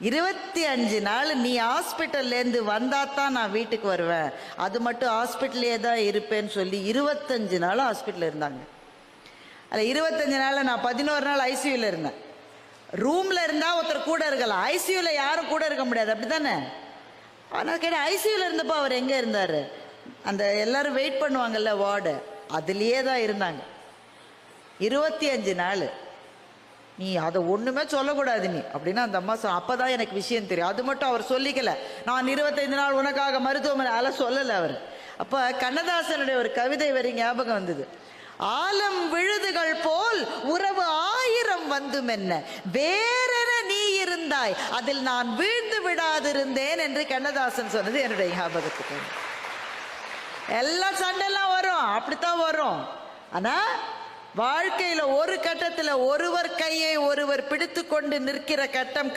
இருபத்தி அஞ்சு நாள் நீ ஹாஸ்பிட்டல்லேருந்து வந்தால் தான் நான் வீட்டுக்கு வருவேன். அது மட்டும் ஹாஸ்பிட்டல்லே தான் இருப்பேன்னு சொல்லி இருபத்தஞ்சு நாள் ஹாஸ்பிட்டலில் இருந்தாங்க. அதில் இருபத்தஞ்சு நாளில் நான் பதினோரு நாள் ஐசியூவில் இருந்தேன். ரூமில் இருந்தால் ஒருத்தர் கூட இருக்கலாம். ஐசியூவில் யாரும் கூட இருக்க முடியாது. அப்படி தானே ஆனால் கேட்ட ஐசியூவில் இருந்தப்போ அவர் எங்கே இருந்தார்? அந்த எல்லாரும் வெயிட் பண்ணுவாங்கல்ல வார்டு. அதுலேயே தான் இருந்தாங்க. இருபத்தி அஞ்சு நாள். நீ அதை ஒன்றுமே சொல்லக்கூடாது நீ. அப்படின்னா அந்த அம்மா சொ அப்போ தான் எனக்கு விஷயம் தெரியும். அது மட்டும் அவர் சொல்லிக்கல. நான் இருபத்தைந்து நாள் உனக்காக மருத்துவமனை அல சொல்லலை அவர். அப்போ கண்ணதாசனுடைய ஒரு கவிதை வரி ஞாபகம் வந்தது. ஆலம் விழுதுகள் போல் உறவு ஆயிரம் வந்தும் என்ன? வேறென நீ இருந்தாய் அதில் நான் வீழ்ந்து விடாதிருந்தேன் என்று கண்ணதாசன் சொன்னது என்னுடைய ஞாபகத்துக்கு. எல்லாம் எல்லா சண்டைலாம் வரும். அப்படித்தான் வரும். ஆனால் வாழ்க்கையில ஒரு கட்டத்துல ஒருவர் கையை ஒருவர் பிடித்து கொண்டு நிற்கிற கட்டம்